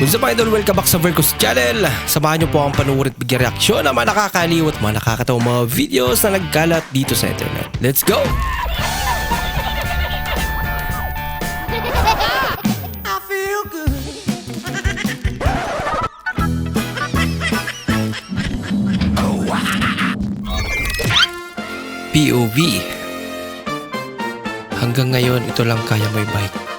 What's up idol? Welcome back sa Vercos Channel. Samahan niyo po ang panuwid at bigyan reaksyon ng mga nakakaliw at mga nakakatawang mga videos na nagkalat dito sa internet. Let's go! POV Hanggang ngayon, ito lang kaya may bike.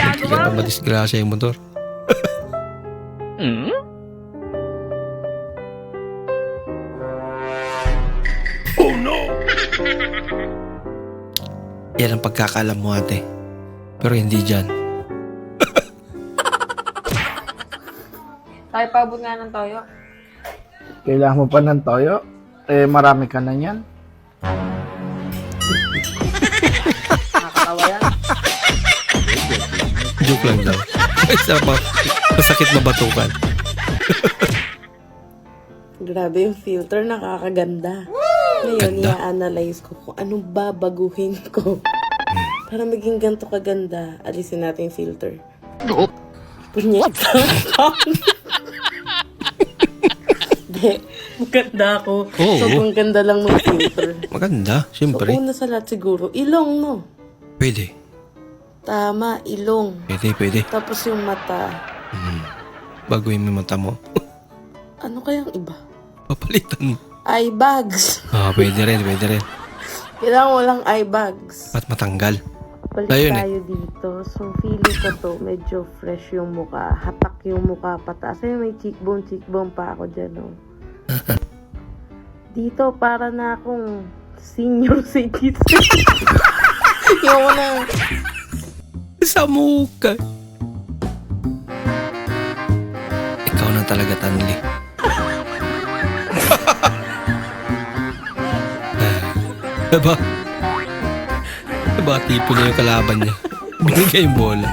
Ginagawa mo? madisgrasya yung motor. oh no! Yan ang pagkakalam mo ate. Pero hindi dyan. Tayo pabot nga ng toyo. Kailangan mo pa ng toyo? Eh, marami ka na yan. Joke lang daw. Ay, sarap? Masakit mabatukan. Grabe yung filter, nakakaganda. Ngayon, Ganda. i-analyze ko kung anong babaguhin ko. Para maging ganito kaganda, alisin natin yung filter. Punyeta. Hindi, maganda ako. Oo. Sobrang ganda lang ng filter. Maganda, So, siyempre. una sa lahat siguro, ilong, no? Pwede. Tama, ilong. Pwede, pwede. Tapos yung mata. Baguhin mo yung mata mo. Ano kayang iba? Papalitan mo. Eye bags. Ah, pwede rin, pwede rin. Kailangan walang eye bags. Ba't matanggal? Balik Ayun eh. tayo dito. So, feeling ko to, medyo fresh yung mukha. Hatak yung mukha pataas. Ay, may cheekbone, cheekbone pa ako dyan, oh. dito, para na akong senior citizen. yung na, Sa muka. Ikaw na talaga, Tanli. diba? Diba, tipo niya yung kalaban niya. Binigay yung bola.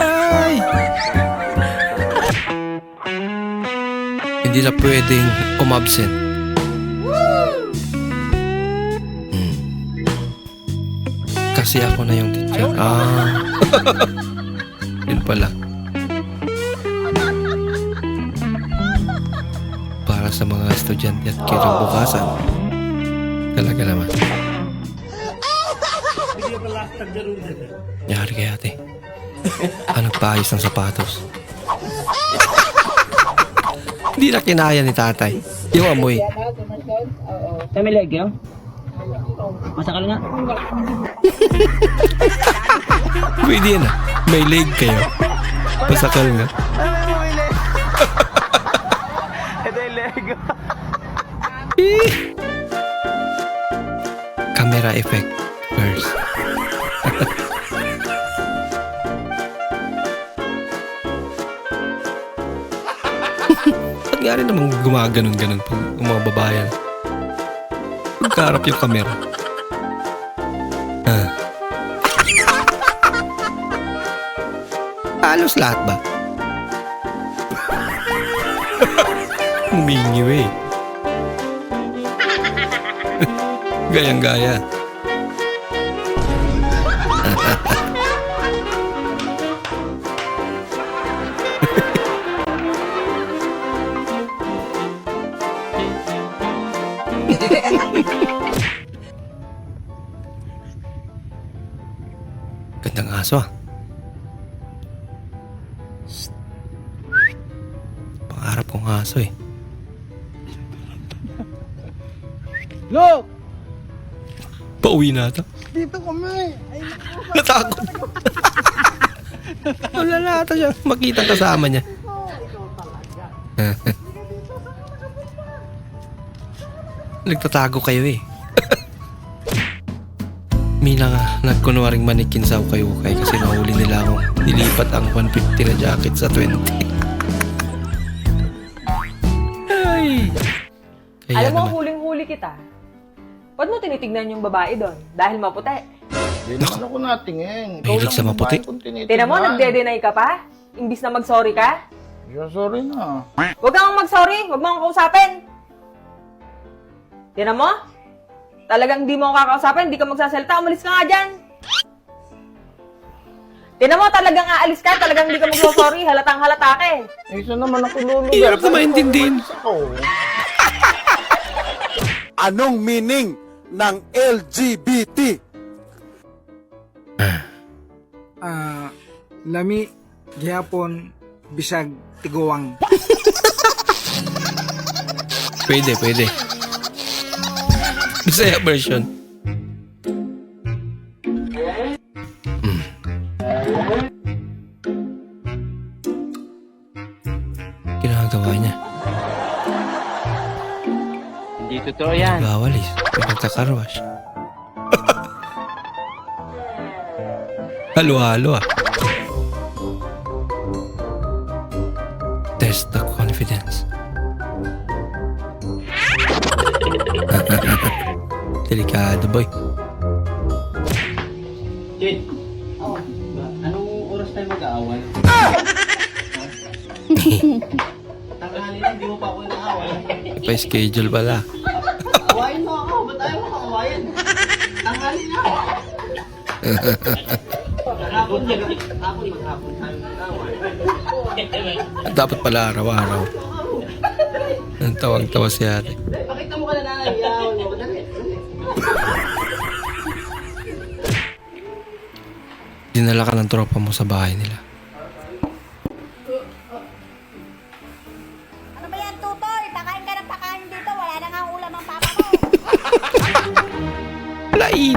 Ay! Hindi na pwedeng umabsent. Kasi ako na yung teacher. Ah. Yun pala. Para sa mga estudyante at kinabukasan. Talaga naman. Yari kay ate. Ah, nagpaayos ng sapatos. Hindi na kinaya ni tatay. Yung amoy. Kami leg yun? Masakal nga. Pwede yan ah. May leg kayo. Pasakal nga. Ito yung Lego. Camera effect first. Ba't nga rin namang gumaganon-ganon pag mga babayan? Pagkarap yung camera. Halos lahat ba? Humingiw eh. Gayang-gaya. Gandang aso ah. Aso eh. Look! Pauwi na ata. Dito kami! Ay, Natakot. Wala na ata siya. Makita kasama niya. Nagtatago kayo eh. May na nagkunwaring manikin sa ukay-ukay kasi nahuli nila akong nilipat ang 150 na jacket sa 20. Kaya Alam mo, naman. huling-huli kita. Ba't mo tinitignan yung babae doon? Dahil maputi. Hindi naman ako natingin. Ikaw Mahilig lang sa maputi. babae kung tinitingnan. Tinan mo, nagde-deny ka pa? Imbis na mag-sorry ka? Yeah, sorry na. Huwag kang mag-sorry. Huwag mo akong kausapin. Tinan mo? Talagang di mo ako kakausapin, di ka magsasalita, umalis ka nga dyan. Tinan mo, talagang aalis ka, talagang di ka magsasorry, halatang halata ka eh. Eh, saan naman ako lulugar? Hirap na maintindihin. Ako. Anong meaning ng LGBT? ah lami gihapon bisag tiguwang Pwede, pwede. Bisaya version. Pinagkakarwash. Halo-halo ah. Test the confidence. Delikado boy. Jade. Oh. Anong oras tayo mag-aaway? Tanghali na, hindi mo pa ako inaaway. Pa schedule pala. Awayin mo ako, ba't ayaw mo ako awayin? Tanghali na. Hapon, hapon, maghapon tayo mag-aaway. Dapat pala araw-araw. Ang tawang-tawa si ate. Pakita mo ka na nanay, iaaway mo. Dinala ka ng tropa mo sa bahay nila.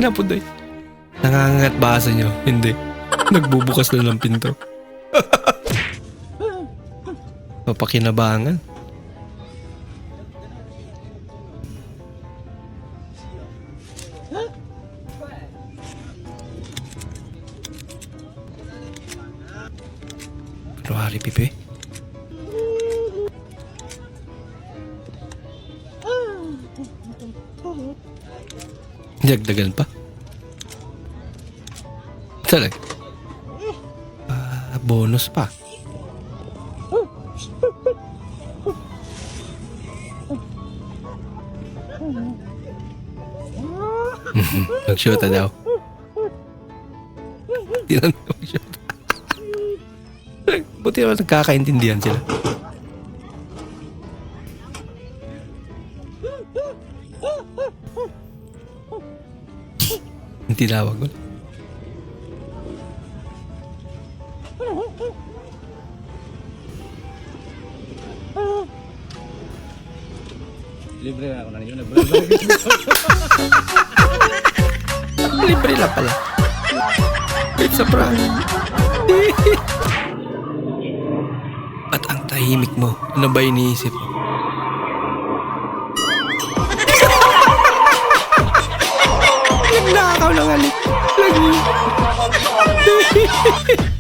Laina po doy. Nangangat basa nyo. Hindi. Nagbubukas na ng pinto. Papakinabangan. Kunwari, Pipe. Dagdagan pa. Talaga. Ah, bonus pa. Nag-shoota daw. Hindi na mag-shoota. Buti naman nagkakaintindihan sila. Tinawag ko. Libre lang pala. Wait sa prank. At ang tahimik mo, ano ba iniisip mo? Nagnakaw ng alik. Lagi.